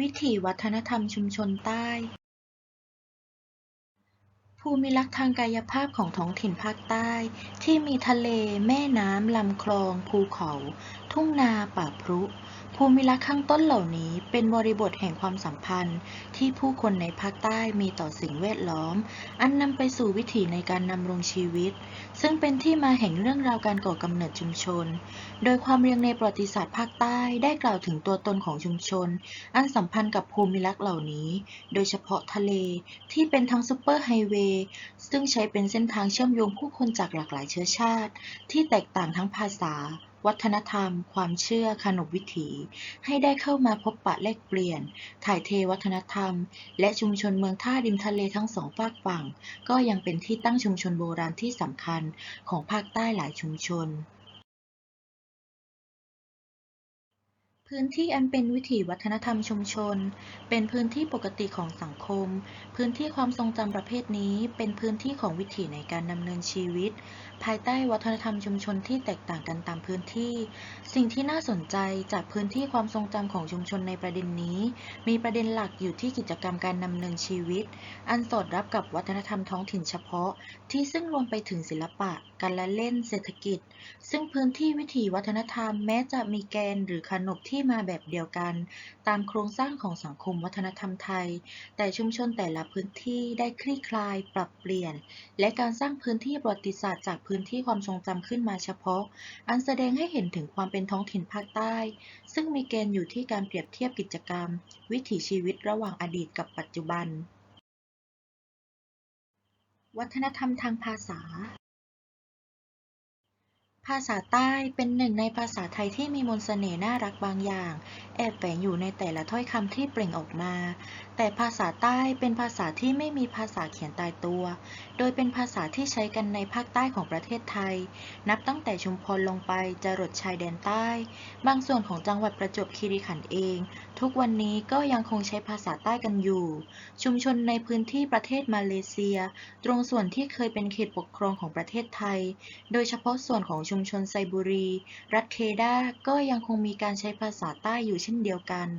วิถีวัฒนธรรมชุมชนใต้ ภูมิลักษณ์ทางกายภาพของท้องถิ่นภาคใต้ ที่มีทะเล แม่น้ำลำคลอง ภูเขา ทุ่งนาป่าพรุ ภูมิลักษณ์ข้างต้นเหล่านี้เป็นบริบทแห่งความสัมพันธ์ ที่ผู้คนในภาคใต้มีต่อสิ่งแวดล้อม อันนำไปสู่วิถีในการดำรงชีวิต ซึ่งเป็นที่มาแห่งเรื่องราวการก่อกำเนิดชุมชน โดยความเรียงในประวัติศาสตร์ภาคใต้ได้กล่าวถึงตัวตนของชุมชน อันสัมพันธ์กับภูมิลักษณ์เหล่านี้ โดยเฉพาะทะเลที่เป็นทั้งซุปเปอร์ไฮเวย์ซึ่งใช้เป็นเส้นทางเชื่อมโยงผู้คนจากหลากหลายเชื้อชาติ ที่แตกต่างทั้งภาษา วัฒนธรรม ความเชื่อขนบวิถี ให้ได้เข้ามาพบปะแลกเปลี่ยน ถ่ายเทวัฒนธรรม และชุมชนเมืองท่าริมทะเลทั้งสองฝากฝั่ง ก็ยังเป็นที่ตั้งชุมชนโบราณที่สำคัญของภาคใต้หลายชุมชน พื้นที่อันเป็นวิถีวัฒนธรรมชุมชน เป็นพื้นที่ปกติของสังคม พื้นที่ความทรงจำประเภทนี้เป็นพื้นที่ของวิถีในการดำเนินชีวิต ภายใต้วัฒนธรรมชุมชนที่แตกต่างกันตามพื้นที่ สิ่งที่น่าสนใจจากพื้นที่ความทรงจำของชุมชนในประเด็นนี้ มีประเด็นหลักอยู่ที่กิจกรรมการดำเนินชีวิต อันสอดรับกับวัฒนธรรมท้องถิ่นเฉพาะ ที่ซึ่งรวมไปถึงศิลปะ การละเล่นเศรษฐกิจ ซึ่งพื้นที่วิถีวัฒนธรรมแม้จะมีแกนหรือขนบที่มาแบบเดียวกัน ตามโครงสร้างของสังคมวัฒนธรรมไทย แต่ชุมชนแต่ละพื้นที่ได้คลี่คลาย ปรับเปลี่ยน และการสร้างพื้นที่ประวัติศาสตร์จากพื้นที่ความทรงจำขึ้นมาเฉพาะ อันแสดงให้เห็นถึงความเป็นท้องถิ่นภาคใต้ ซึ่งมีเกณฑ์อยู่ที่การเปรียบเทียบกิจกรรม วิถีชีวิตระหว่างอดีตกับปัจจุบัน วัฒนธรรมทางภาษา ภาษาใต้เป็นหนึ่งในภาษาไทยที่มีมนต์เสน่ห์น่ารักบางอย่าง แอบแฝงอยู่ในแต่ละถ้อยคำที่เปล่งออกมาแต่ภาษาใต้เป็นภาษาที่ไม่มีภาษาเขียนตายตัว โดยเป็นภาษาที่ใช้กันในภาคใต้ของประเทศไทย นับตั้งแต่ชุมพรลงไปจรดชายแดนใต้ บางส่วนของจังหวัดประจวบคีรีขันธ์เอง ทุกวันนี้ก็ยังคงใช้ภาษาใต้กันอยู่ ชุมชนในพื้นที่ประเทศมาเลเซีย ตรงส่วนที่เคยเป็นเขตปกครองของประเทศไทย โดยเฉพาะส่วนของชุมชนไซบุรี รัฐเคดาก็ยังคงมีการใช้ภาษาใต้อยู่เช่นเดียวกัน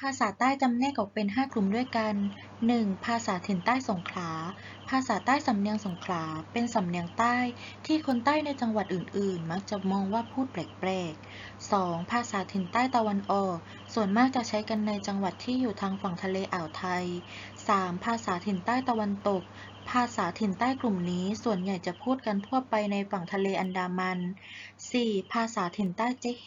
ภาษาใต้จำแนกออกเป็น 5 กลุ่มด้วยกัน 1. ภาษาถิ่นใต้สงขลา ภาษาใต้สำเนียงสงขลา เป็นสำเนียงใต้ที่คนใต้ในจังหวัดอื่น ๆ มักจะมองว่าพูดแปลกๆ 2. ภาษาถิ่นใต้ตะวันออก ส่วนมากจะใช้กันในจังหวัดที่อยู่ทางฝั่งทะเลอ่าวไทย 3. ภาษาถิ่นใต้ตะวันตก ภาษาถิ่นใต้กลุ่มนี้ส่วนใหญ่จะพูดกันทั่วไปในฝั่งทะเลอันดามัน 4. ภาษาถิ่นใต้เจ๊เห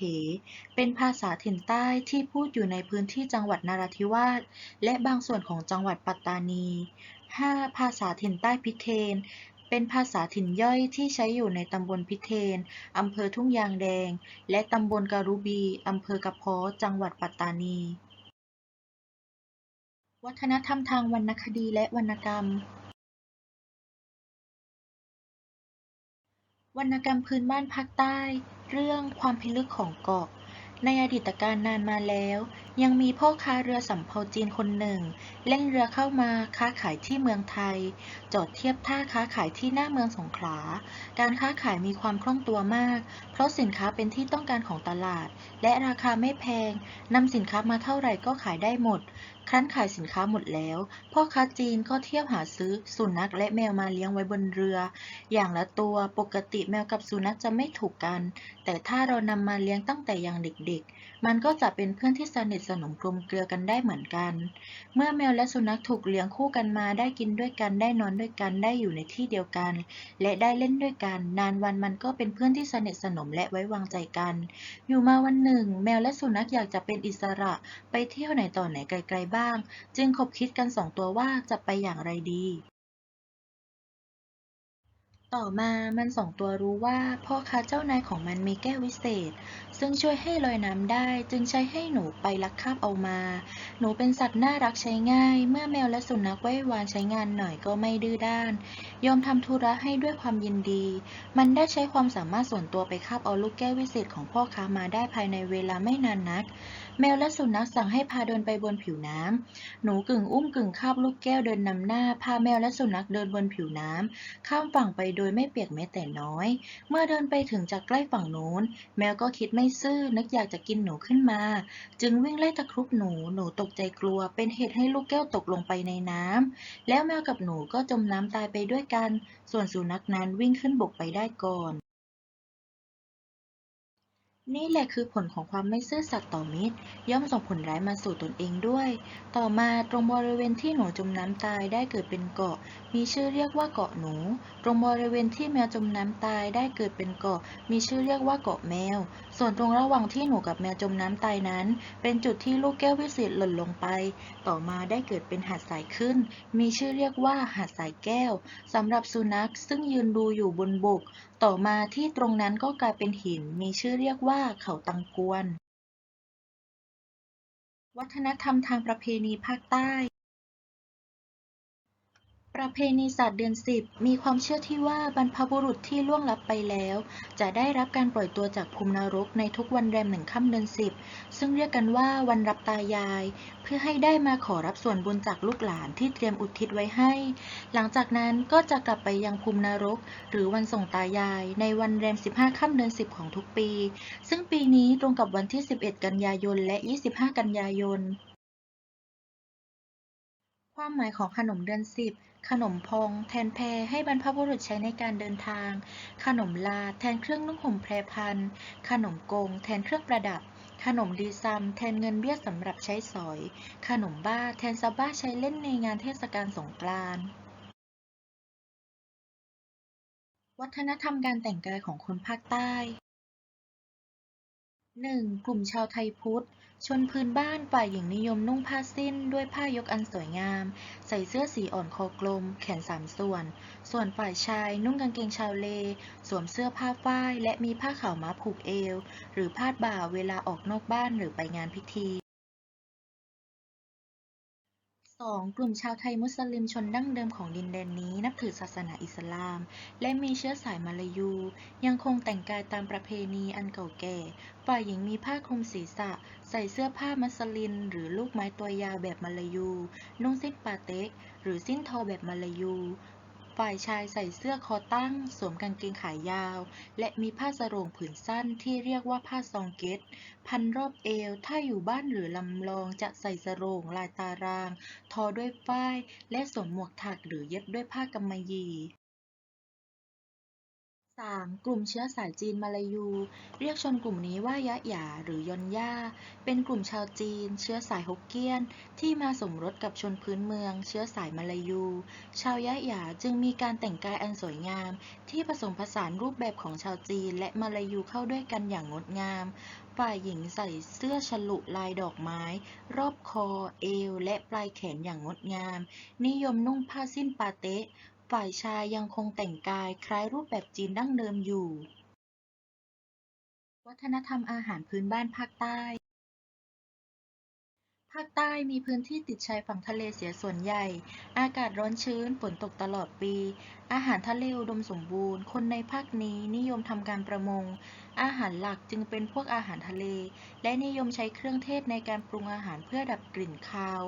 เป็นภาษาถิ่นใต้ที่พูดอยู่ในพื้นที่จังหวัดนราธิวาสและบางส่วนของจังหวัดปัตตานี 5. ภาษาถิ่นใต้พิเทน เป็นภาษาถิ่นย่อยที่ใช้อยู่ในตำบลพิเทน อำเภอทุ่งยางแดง และตำบลการุบี อำเภอกระเพาะจังหวัดปัตตานี วัฒนธรรมทางวรรณคดีและวรรณกรรม วรรณกรรมพื้นบ้านภาคใต้ เรื่องความพิลึกของเกาะ ในอดีตการนานมาแล้ว ยังมีพ่อค้าเรือสำเภาจีนคนหนึ่ง เล่นเรือเข้ามาค้าขายที่เมืองไทย จอดเทียบท่าค้าขายที่หน้าเมืองสงขลา การค้าขายมีความคล่องตัวมาก เพราะสินค้าเป็นที่ต้องการของตลาด และราคาไม่แพงนำสินค้ามาเท่าไหร่ก็ขายได้หมด ครั้นขายสินค้าหมดแล้ว พ่อค้าจีนก็เที่ยวหาซื้อสุนัขและแมวมาเลี้ยงไว้บนเรือ อย่างละตัวปกติแมวกับสุนัขจะไม่ถูกกัน แต่ถ้าเรานำมาเลี้ยงตั้งแต่ยังเด็กๆ มันก็จะเป็นเพื่อนที่สนิทสนมกลมเกลือกันได้เหมือนกัน เมื่อแมวและสุนัขถูกเลี้ยงคู่กันมาได้กินด้วยกันได้นอนด้วยกันได้อยู่ในที่เดียวกัน และได้เล่นด้วยกัน นานวันมันก็เป็นเพื่อนที่สนิทสนมและไว้วางใจกัน อยู่มาวันหนึ่ง แมวและสุนัขอยากจะเป็นอิสระ ไปเที่ยวไหนต่อไหนไกลๆบ้าง จึงคบคิดกันสองตัวว่าจะไปอย่างไรดี ต่อมามันสองตัวรู้ว่าพ่อค้าเจ้านายของมันมีแก้ววิเศษ ซึ่งช่วยให้ลอยน้ำได้จึงใช้ให้หนูไปลักคาบเอามา หนูเป็นสัตว์น่ารักใช้ง่าย เมื่อแมวและสุนัขไว้วานใช้งานหน่อยก็ไม่ดื้อด้าน ยอมทำธุระให้ด้วยความยินดี มันได้ใช้ความสามารถส่วนตัวไปคาบเอาลูกแก้ววิเศษของพ่อค้ามาได้ภายในเวลาไม่นานนัก แมวและสุนัขสั่งให้พาเดินไปบนผิวน้ำหนูกึ่งอุ้มกึ่งคาบลูกแก้วเดินนำหน้าพาแมวและสุนัขเดินบนผิวน้ำข้ามฝั่งไปโดยไม่เปียกแม้แต่น้อย เมื่อเดินไปถึงจากใกล้ฝั่งโน้น แมวก็คิดไม่ซื่อนึกอยากจะกินหนูขึ้นมา จึงวิ่งไล่ตะครุบหนูหนูตกใจกลัว เป็นเหตุให้ลูกแก้วตกลงไปในน้ำแล้วแมวกับหนูก็จมน้ำตายไปด้วยกัน ส่วนสุนัขนั้นวิ่งขึ้นบกไปได้ก่อน นี่แหละคือผลของความไม่ซื่อสัตย์ต่อมิตร ย่อมส่งผลร้ายมาสู่ตนเองด้วย ต่อมาตรงบริเวณที่หนูจมน้ำตายได้เกิดเป็นเกาะ มีชื่อเรียกว่าเกาะหนู ตรงบริเวณที่แมวจมน้ำตายได้เกิดเป็นเกาะ มีชื่อเรียกว่าเกาะแมว ส่วนตรงระหว่างที่หนูกับแมวจมน้ำตายนั้น เป็นจุดที่ลูกแก้ววิเศษหล่นลงไป ต่อมาได้เกิดเป็นหาดทรายขึ้น มีชื่อเรียกว่าหาดทรายแก้วสำหรับสุนัขซึ่งยืนดูอยู่บนบก ต่อมาที่ตรงนั้นก็กลายเป็นหิน มีชื่อเรียกว่า่าเขาตังกวน วัฒนธรรมทางประเพณีภาคใต้ ประเพณีศาสตร์เดือนสิบมีความเชื่อที่ว่าบรรพบุรุษที่ล่วงลับไปแล้ว จะได้รับการปล่อยตัวจากภูมินรกในทุกวันแรมหนึ่งค่ำเดือนสิบซึ่งเรียกกันว่าวันรับตายาย เพื่อให้ได้มาขอรับส่วนบุญจากลูกหลานที่เตรียมอุทิศไว้ให้ หลังจากนั้นก็จะกลับไปยังภูมินรก หรือวันส่งตายาย ในวันแรม15ค่ำเดือน10ของทุกปี ซึ่งปีนี้ตรงกับวันที่11กันยายนและ25กันยายน ความหมายของขนมเดือน10 ขนมพองแทนแพให้บรรพบุรุษใช้ในการเดินทาง ขนมลาแทนเครื่องนุ่งห่มแพรพัน ขนมกงแทนเครื่องประดับ ขนมดีซัมแทนเงินเบี้ยสำหรับใช้สอย ขนมบ้าแทนซาบ้าใช้เล่นในงานเทศกาลสงกรานต์วัฒนธรรมการแต่งกายของคนภาคใต้ 1. กลุ่มชาวไทยพุทธ ชนพื้นบ้านฝ่ายหญิงนิยมนุ่งผ้าสิ้นด้วยผ้ายกอันสวยงาม ใส่เสื้อสีอ่อนคอกลม แขนสามส่วน ส่วนฝ่ายชายนุ่งกางเกงชาวเล สวมเสื้อผ้าฝ้าย และมีผ้าขาวม้าผูกเอว หรือพาดบ่าเวลาออกนอกบ้านหรือไปงานพิธี 2. กลุ่มชาวไทยมุสลิมชนดั้งเดิมของดินแดนนี้นับถือศาสนาอิสลาม และมีเชื้อสายมาลายู ยังคงแต่งกายตามประเพณีอันเก่าแก่ ฝ่ายหญิงมีผ้าคลุมศีรษะ ใส่เสื้อผ้ามัสลิน หรือลูกไม้ตัวยาวแบบมาลายู นุ่งสิ้นปาเต็ก หรือสิ้นทอแบบมาลายู ฝ่ายชายใส่เสื้อคอตั้ง สวมกางเกงขายาว และมีผ้าสรงผืนสั้นที่เรียกว่าผ้าซองเก็ต พันรอบเอว ถ้าอยู่บ้านหรือลำลองจะใส่สรงลายตาราง ทอด้วยฝ้าย และสวมหมวกถักหรือเย็บด้วยผ้ากำมะหยี่ 3. กลุ่มเชื้อสายจีนมาลายู เรียกชนกลุ่มนี้ว่ายะหยาหรือยอนย่า เป็นกลุ่มชาวจีน เชื้อสายฮกเกี้ยน ที่มาสมรสกับชนพื้นเมือง เชื้อสายมาลายู ชาวยะหยาจึงมีการแต่งกายอันสวยงาม ที่ผสมผสานรูปแบบของชาวจีนและมาลายูเข้าด้วยกันอย่างงดงาม ฝ่ายหญิงใส่เสื้อฉลุลายดอกไม้ รอบคอ เอว และปลายแขนอย่างงดงาม นิยมนุ่งผ้าสิ้นปาเต๊ะ ฝ่ายชายยังคงแต่งกายคล้ายรูปแบบจีนดั้งเดิมอยู่ วัฒนธรรมอาหารพื้นบ้านภาคใต้ ภาคใต้มีพื้นที่ติดชายฝั่งทะเลเสียส่วนใหญ่ อากาศร้อนชื้น ฝนตกตลอดปี อาหารทะเลอุดมสมบูรณ์ คนในภาคนี้นิยมทำการประมง อาหารหลักจึงเป็นพวกอาหารทะเล และนิยมใช้เครื่องเทศในการปรุงอาหารเพื่อดับกลิ่นคาว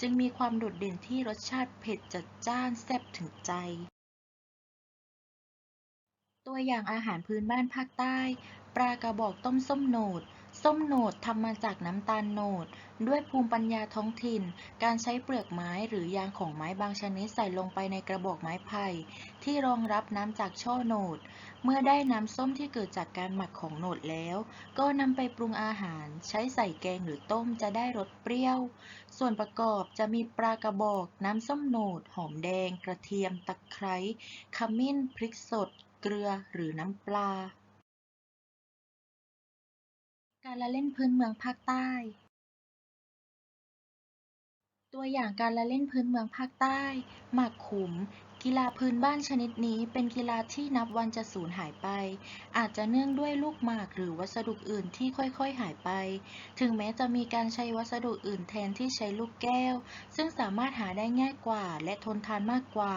จึงมีความโดดเด่นที่รสชาติเผ็ดจัดจ้านแซ่บถึงใจ ตัวอย่างอาหารพื้นบ้านภาคใต้ ปลากระบอกต้มส้มโหนด ส้มโหนดทำมาจากน้ำตาลโหนด ด้วยภูมิปัญญาท้องถิ่น การใช้เปลือกไม้หรือยางของไม้บางชนิดใส่ลงไปในกระบอกไม้ไผ่ที่รองรับน้ำจากช่อโหนด เมื่อได้น้ำส้มที่เกิดจากการหมักของโหนดแล้ว ก็นำไปปรุงอาหาร ใช้ใส่แกงหรือต้มจะได้รสเปรี้ยว ส่วนประกอบจะมีปลากระบอก น้ำส้มโหนด หอมแดง กระเทียม ตะไคร้ขมิ้น พริกสด เกลือหรือน้ำปลา การละเล่นพื้นเมืองภาคใต้ ตัวอย่างการละเล่นพื้นเมืองภาคใต้ หมากขุม กีฬาพื้นบ้านชนิดนี้เป็นกีฬาที่นับวันจะสูญหายไป อาจจะเนื่องด้วยลูกหมากหรือวัสดุอื่นที่ค่อยๆหายไป ถึงแม้จะมีการใช้วัสดุอื่นแทนที่ใช้ลูกแก้ว ซึ่งสามารถหาได้ง่ายกว่าและทนทานมากกว่า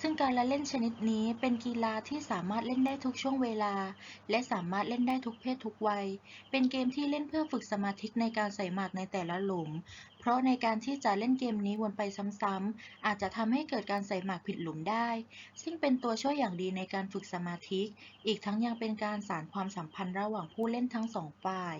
ซึ่งการละเล่นชนิดนี้เป็นกีฬาที่สามารถเล่นได้ทุกช่วงเวลา และสามารถเล่นได้ทุกเพศทุกวัย เป็นเกมที่เล่นเพื่อฝึกสมาธิในการใส่หมากในแต่ละหลุม เพราะในการที่จะเล่นเกมนี้วนไปซ้ำๆอาจจะทำให้เกิดการใส่หมากผิดหลุมได้ ซึ่งเป็นตัวช่วยอย่างดีในการฝึกสมาธิ อีกทั้งยังเป็นการสานความสัมพันธ์ระหว่างผู้เล่นทั้งสองฝ่าย